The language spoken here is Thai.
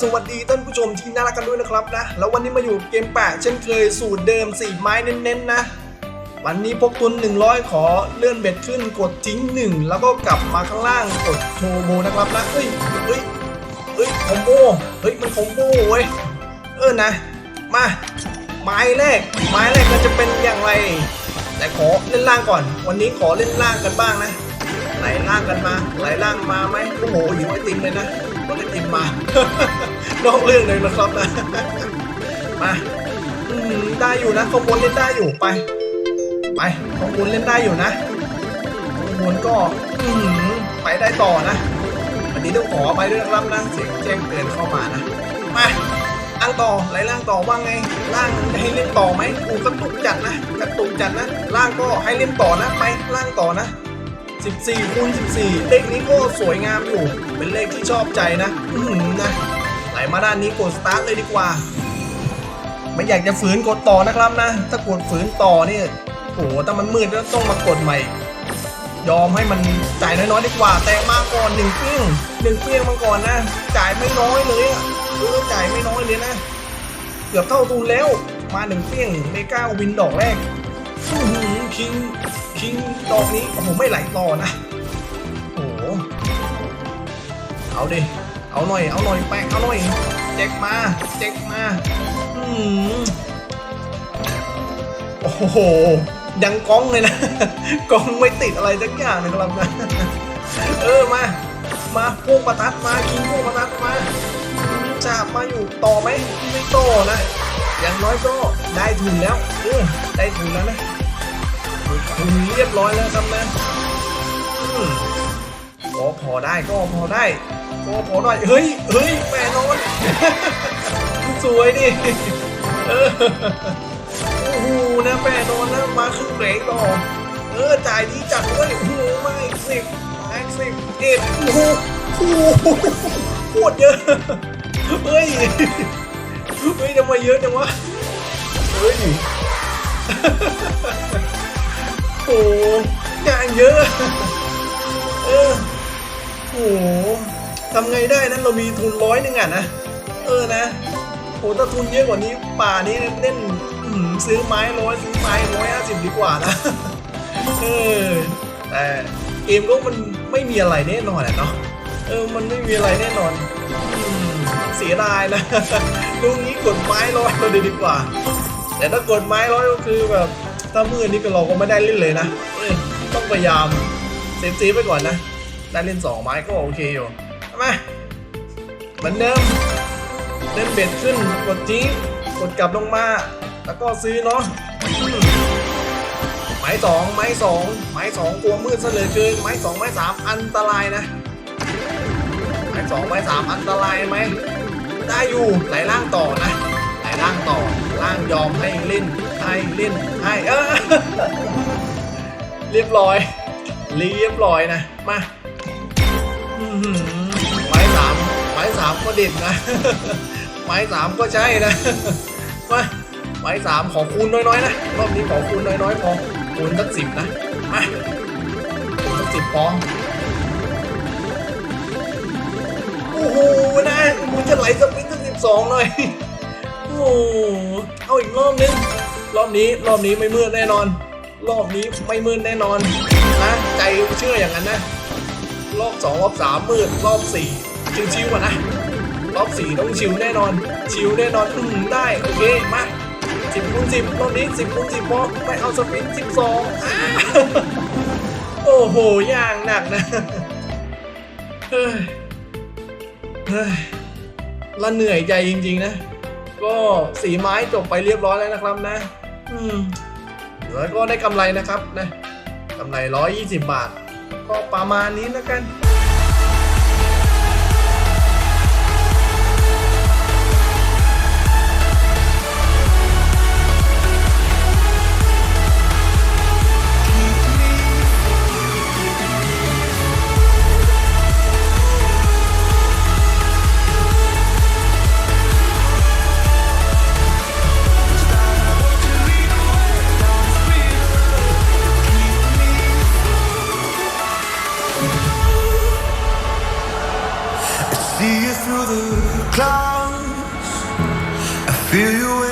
สวัสดีท่านผู้ชมที่น่ารักกันด้วยนะครับนะ แล้ววันนี้มาอยู่เกมแปะเช่นเคยสูตรเดิม4ไม้เน้นๆนะ วันนี้พกตุน 100 ขอเลื่อนเบ็ดขึ้นกดทิ้ง 1 แล้วก็กลับมาข้างล่างกดโชว์โบนะครับนะเฮ้ยเฮ้ยเฮ้ยคอมโบเฮ้ยมันคอมโบเว้ยเออนะ มาไม้แรกไม้แรกก็จะเป็นอย่างไร แต่ขอเล่นล่างก่อน วันนี้ขอเล่นล่างกันบ้างนะไหลล่างกันมาไหลล่างมาไหมโอ้โหอยู่ไอติมเลยนะ รถไอติมมานอกเรื่องเลยนะครับนะมาอืมได้อยู่นะข้างบนเล่นได้อยู่ไป ไปข้างบนเล่นได้อยู่นะข้างบนก็อืมไปได้ต่อนะอันนี้ต้องขอไปด้วยนะครับนะเสียงแจ้งเตือนเข้ามานะมาล่างต่อไหลล่างต่อว่าไงล่างให้เล่นต่อไหมอูกระตุกจัดนะกระตุกจัดนะล่างก็ให้เล่นต่อนะไปล่างต่อนะ 14คูณ14 เลขนี้ก็สวยงามอยู่ เป็นเลขที่ชอบใจนะ อือหือนะ ไหลมาด้านนี้กดสตาร์ทเลยดีกว่า ไม่อยากจะฝืนกดต่อนะครับนะ ถ้ากดฝืนต่อนี่โอ้โหถ้ามันมืดแล้วต้องมากดใหม่ ยอมให้มันจ่ายน้อยๆดีกว่า แต่มาก่อนหนึ่งเปี้ยงหนึ่งเปี้ยงมาก่อนนะ จ่ายไม่น้อยเลยอะเออจ่ายไม่น้อยเลยนะ เกือบเท่าทุนแล้ว มาหนึ่งเปี้ยงเมก้าวินดอกแรกคิง คิงดอกนี้โอ้โหไม่ไหลต่อนะโอ้โหเอาดิเอาหน่อยเอาหน่อยแปะเอาหน่อยแจ็คมาแจ็คมาอืมโอ้โหดังก้องเลยนะกล้องไม่ติดอะไรสักอย่างนะครับนะเออมา มาพวกประทัดมาคิงพวกประทัดมาจับมาอยู่ต่อไหมไม่ต่อนะอย่างน้อยก็ได้ทุนแล้วเออได้ทุนแล้วนะ เรียบร้อยแล้วครับนะอืมก็พอได้ก็พอได้ก็พอได้เฮ้ยเฮ้ยแม่นอนสวยดิโอ้โหนะแม่นอนนะมาขึ้นเบรกต่อ เออจ่ายดีจัดเลยโอ้โหมาอีกสิบมาอีกสิบเอ็ดโอ้โหโอ้โหโคตรเยอะเฮ้ยเฮ้ยทำไมเยอะจังวะเฮ้ย โอ้โหงานเยอะเออโอ้โหทำไงได้นะเรามีทุนร้อยหนึ่งอะนะเออนะโอ้ถ้าทุนเยอะกว่านี้ป่านี้เล่นอื้อหือซื้อไม้ร้อยซื้อไม้ร้อยห้าสิบดีกว่านะเออแต่เกมก็มันไม่มีอะไรแน่นอนอะเนาะเออมันไม่มีอะไรแน่นอนเสียดายนะลูกนี้กดไม้ร้อยเราเลยดีกว่า แต่ถ้ากดไม้ร้อยก็คือแบบ ถ้ามือนี้ก็เราก็ไม่ได้เล่นเลยนะต้องพยายามเซฟซีไปก่อนนะ ได้เล่นสองไม้ก็โอเคอยู่มาเหมือนเดิม เล่นเบ็ดขึ้นกดจี้กดกลับลงมา แล้วก็ซื้อเนาะไม้สองไม้สองไม้สองกลัวมืดซะเลือเกินไม้สองไม้สามอันตรายนะไม้สองไม้สามอันตรายไหมได้อยู่ไหลล่างต่อนะไหลล่างต่อล่างยอมให้เล่น ให้เล่นให้เออเรียบร้อย เรียบร้อยนะ มาไม้สามไม้สามก็เด็ดนะ ไม้สามก็ใช่นะ มาไม้สามขอคูณน้อยๆนะ รอบนี้ขอคูณน้อยๆพอคูณสักสิบนะ มาคูณสักสิบพอโอ้โหนะกูจะไหลสปินสักสิบสองหน่อย โอ้เอาอีกรอบนึง รอบนี้รอบนี้ไม่มืดแน่นอน รอบนี้ไม่มืดแน่นอนนะใจเชื่ออย่างนั้นนะ รอบสองรอบสามมืดรอบสี่ชิวๆกว่านะรอบสี่ต้องชิวแน่นอน ชิวแน่นอนอืมได้โอเคมาสิบคูณสิบรอบนี้สิบคูณสิบพอไม่เอาสปินสิบสองโอ้โหอย่างหนักนะเฮ้ยเฮ้ยละเหนื่อยใจจริงๆนะ ก็สีไม้จบไปเรียบร้อยแล้วนะครับนะ แล้วก็ได้กำไรนะครับนะกำไร 120 บาท ก็ประมาณนี้แล้วกัน See you through the clouds. I feel you